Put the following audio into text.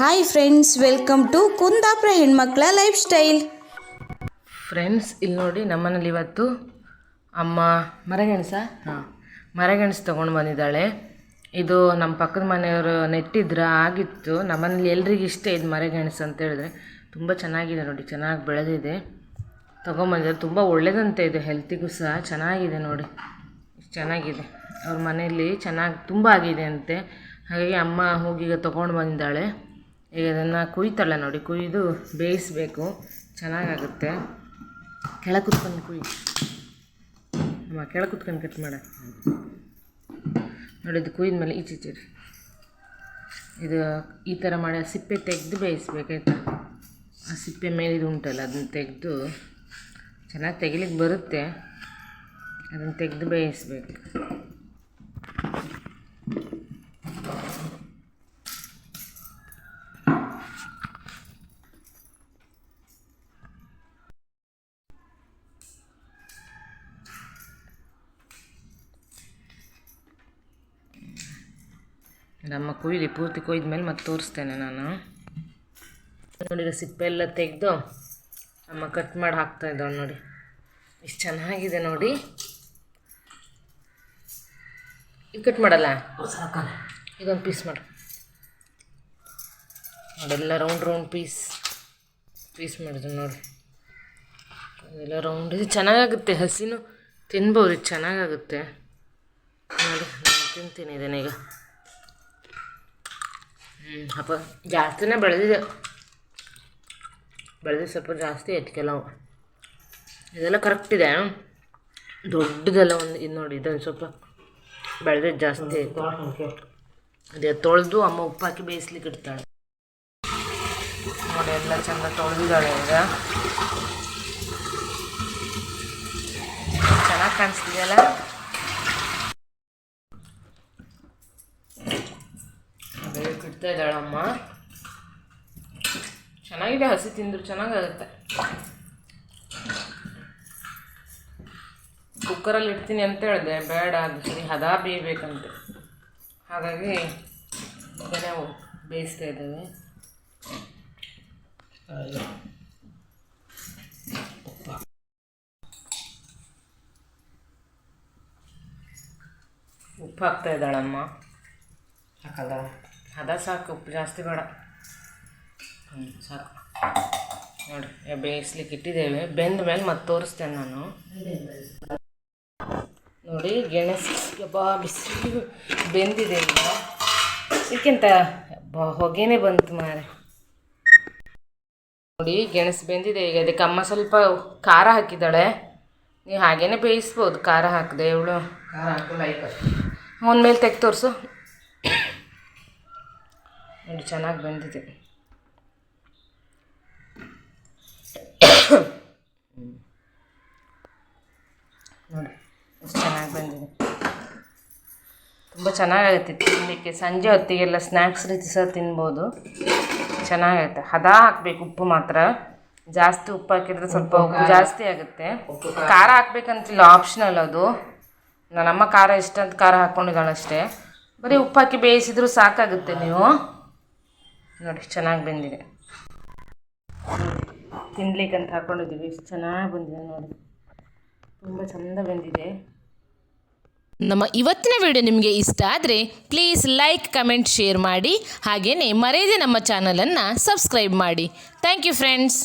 Hi friends welcome to Kundapura ಹೆಣ್ಮಕ್ಳ life style friends ಇಲ್ಲಿ ನೋಡಿ ನಮ್ಮನೇಲಿ ಇವತ್ತು ಅಮ್ಮ ಮರಗೆಣಸ, ಹಾಂ, ಮರಗೆಣಸು ತೊಗೊಂಡು ಬಂದಿದ್ದಾಳೆ. ಇದು ನಮ್ಮ ಪಕ್ಕದ ಮನೆಯವರು ನೆಟ್ಟಿದ್ರೆ ಆಗಿತ್ತು. ನಮ್ಮನೇಲಿ ಎಲ್ರಿಗೂ ಇಷ್ಟ ಇದು ಮರಗೆಣಸು ಅಂತ ಹೇಳಿದ್ರೆ. ತುಂಬ ಚೆನ್ನಾಗಿದೆ ನೋಡಿ, ಚೆನ್ನಾಗಿ ಬೆಳೆದಿದೆ. ತೊಗೊಂಬಂದಿದ್ದಾರೆ ತುಂಬ ಒಳ್ಳೆಯದಂತೆ ಇದು ಹೆಲ್ತಿಗೂ ಸಹ. ಚೆನ್ನಾಗಿದೆ ನೋಡಿ. ಚೆನ್ನಾಗಿದೆ. ಅವ್ರ ಮನೆಯಲ್ಲಿ ಚೆನ್ನಾಗಿ ತುಂಬ ಆಗಿದೆ ಅಂತೆ. ಹಾಗಾಗಿ ಅಮ್ಮ ಹೋಗಿ ಈಗ ತೊಗೊಂಡು ಬಂದಿದ್ದಾಳೆ. ಈಗ ಅದನ್ನು ಕುಯ್ತಾಳೆ ನೋಡಿ, ಕುಯ್ದು ಬೇಯಿಸ್ಬೇಕು. ಚೆನ್ನಾಗಾಗುತ್ತೆ. ಕೆಳಗೆ ಕುತ್ಕೊಂಡು ಕುಯ್. ಅಮ್ಮ, ಕೆಳಗೆ ಕುತ್ಕೊಂಡು ಕಟ್ ಮಾಡ. ನೋಡಿ, ಇದು ಕುಯ್ದ ಮೇಲೆ ಈಚೀಚೆ ಇದು ಈ ಥರ ಮಾಡಿ ಆ ಸಿಪ್ಪೆ ತೆಗೆದು ಬೇಯಿಸ್ಬೇಕಾಯ್ತಾ ಆ ಸಿಪ್ಪೆ ಮೇಲೆ ಇದು ಉಂಟಲ್ಲ, ಅದನ್ನು ತೆಗೆದು ಚೆನ್ನಾಗಿ ತೆಗಿಲಿಕ್ಕೆ ಬರುತ್ತೆ. ಅದನ್ನು ತೆಗೆದು ಬೇಯಿಸ್ಬೇಕು. ನಮ್ಮ ಕುಯ್ಲಿ ಪೂರ್ತಿ ಕೊಯ್ದ ಮೇಲೆ ಮತ್ತೆ ತೋರಿಸ್ತೇನೆ ನಾನು. ನೋಡಿರೋ ಸಿಪ್ಪೆ ಎಲ್ಲ ತೆಗೆದು ಅಮ್ಮ ಕಟ್ ಮಾಡಿ ಹಾಕ್ತಾ ಇದ್ದಾಳೆ ನೋಡಿ. ಇಷ್ಟು ಚೆನ್ನಾಗಿದೆ ನೋಡಿ. ಇದು ಕಟ್ ಮಾಡಲ್ಲ? ಇದೊಂದು ಪೀಸ್ ಮಾಡು. ನೋಡೆಲ್ಲ ರೌಂಡ್ ರೌಂಡ್ ಪೀಸ್ ಪೀಸ್ ಮಾಡಿದ್ರು ನೋಡಿ. ಅದೆಲ್ಲ ರೌಂಡ್ ಇದು ಚೆನ್ನಾಗಾಗುತ್ತೆ. ಹಸಿನೂ ತಿನ್ಬೋದು. ಇದು ಚೆನ್ನಾಗಾಗುತ್ತೆ. ನೋಡಿ, ನಾನು ತಿಂತೀನಿ ಇದನ್ನೀಗ ಅಪ್ಪ, ಜಾಸ್ತಿನೇ ಬೆಳೆದಿದೆ. ಬೆಳೆದು ಸ್ವಲ್ಪ ಜಾಸ್ತಿ ಆಯ್ತು ಕೆಲವು. ಇದೆಲ್ಲ ಕರೆಕ್ಟ್ ಇದೆ. ದೊಡ್ಡದೆಲ್ಲ ಒಂದು, ಇದು ನೋಡಿ, ಇದೊಂದು ಸ್ವಲ್ಪ ಬೆಳೆದಿದ್ದು ಜಾಸ್ತಿ ಆಯ್ತು ಅದೇ, ತೊಳೆದು ಅಮ್ಮ ಉಪ್ಪು ಹಾಕಿ ಬೇಯಿಸ್ಲಿಕ್ಕೆ ಇಡ್ತಾಳೆ. ನೋಡಿ, ಎಲ್ಲ ಚೆಂದ ತೊಳೆದಿದ್ದಾಳೆ ಈಗ. ಚೆನ್ನಾಗಿ ಕಾಣಿಸ್ತಿದೆಯಲ್ಲ? ಅದೇ ಇಡ್ತಾ ಇದ್ದಾಳೆ ಅಮ್ಮ. ಚೆನ್ನಾಗಿದೆ ಹಸಿ ತಿಂದ್ರು, ಚೆನ್ನಾಗಾಗುತ್ತೆ. ಕುಕ್ಕರಲ್ಲಿ ಇಡ್ತೀನಿ ಅಂತ ಹೇಳಿದೆ, ಬೇಡ, ಅದು ಸರಿ, ಹದ ಬೇಯಬೇಕಂತೆ. ಹಾಗಾಗಿ ನಾವು ಬೇಯಿಸ್ತಾ ಇದ್ದೇವೆ. ಉಪ್ಪು ಹಾಕ್ತಾ ಇದ್ದಾಳಮ್ಮ. ಹಾಕಲ್ಲ. ಹದ ಸಾಕು ಉಪ್ಪು ಜಾಸ್ತಿ ಬೇಡ. ಹ್ಞೂ ಸಾಕು. ನೋಡಿ ಬೇಯಿಸ್ಲಿಕ್ಕೆ ಇಟ್ಟಿದ್ದೇವೆ. ಬೆಂದ ಮೇಲೆ ಮತ್ತೆ ತೋರಿಸ್ತೇನೆ ನಾನು. ನೋಡಿ ಗೆಣಸು ಯಬ್ಬಾ ಬಿಸಿ ಬೆಂದಿದೆ ಈಗ. ಇದಕ್ಕಿಂತ ಹೊಗೆನೆ ಬಂತು ಮಾರೆ. ನೋಡಿ ಗೆಣಸು ಬೆಂದಿದೆ ಈಗ. ಅದಕ್ಕೆ ಅಮ್ಮ ಸ್ವಲ್ಪ ಖಾರ ಹಾಕಿದ್ದಾಳೆ. ನೀವು ಹಾಗೇನೆ ಬೇಯಿಸ್ಬೋದು ಖಾರ ಹಾಕಿದೆ. ಇವಳು ಒಂದ್ಮೇಲೆ ತೆಗ್ದು ತೋರಿಸು. ನೋಡಿ ಚೆನ್ನಾಗಿ ಬಂದಿದೆ. ನೋಡಿ ಎಷ್ಟು ಚೆನ್ನಾಗಿ ಬಂದಿದೆ. ತುಂಬ ಚೆನ್ನಾಗಾಗುತ್ತೆ ತಿನ್ನಲಿಕ್ಕೆ ಸಂಜೆ ಹೊತ್ತಿಗೆಲ್ಲ ಸ್ನ್ಯಾಕ್ಸ್ ರೀತಿ ಸಹ ತಿನ್ಬೋದು. ಚೆನ್ನಾಗಿರುತ್ತೆ ಹದ ಹಾಕಬೇಕು ಉಪ್ಪು ಮಾತ್ರ. ಜಾಸ್ತಿ ಉಪ್ಪು ಹಾಕಿದ್ರೆ ಸ್ವಲ್ಪ ಉಪ್ಪು ಜಾಸ್ತಿ ಆಗುತ್ತೆ. ಖಾರ. ಹಾಕ್ಬೇಕಂತಿಲ್ಲ ಆಪ್ಷನಲ್ ಅದು. ನನ್ನಮ್ಮ ಖಾರ ಇಷ್ಟ ಅಂತ ಖಾರ ಹಾಕ್ಕೊಂಡಿದ್ದಾಳಷ್ಟೇ ಬರೀ ಉಪ್ಪು ಹಾಕಿ ಬೇಯಿಸಿದ್ರು ಸಾಕಾಗುತ್ತೆ ನೀವು. ನೋಡಿ, ಚೆನ್ನಾಗಿ ಬಂದಿದೆ. ತಿನ್ಲಿಕ್ಕೆ ಅಂತ ಹಾಕ್ಕೊಂಡಿದ್ದೀವಿ ಎಷ್ಟು ಚೆನ್ನಾಗಿ ಬಂದಿದೆ ನೋಡಿ. ತುಂಬ ಚೆಂದ ಬಂದಿದೆ. ನಮ್ಮ ಇವತ್ತಿನ ವಿಡಿಯೋ ನಿಮಗೆ ಇಷ್ಟ ಆದರೆ ಪ್ಲೀಸ್ ಲೈಕ್ ಕಮೆಂಟ್ ಶೇರ್ ಮಾಡಿ. ಹಾಗೆಯೇ ಮರೆಯದೆ ನಮ್ಮ ಚಾನಲನ್ನು ಸಬ್ಸ್ಕ್ರೈಬ್ ಮಾಡಿ. Thank you friends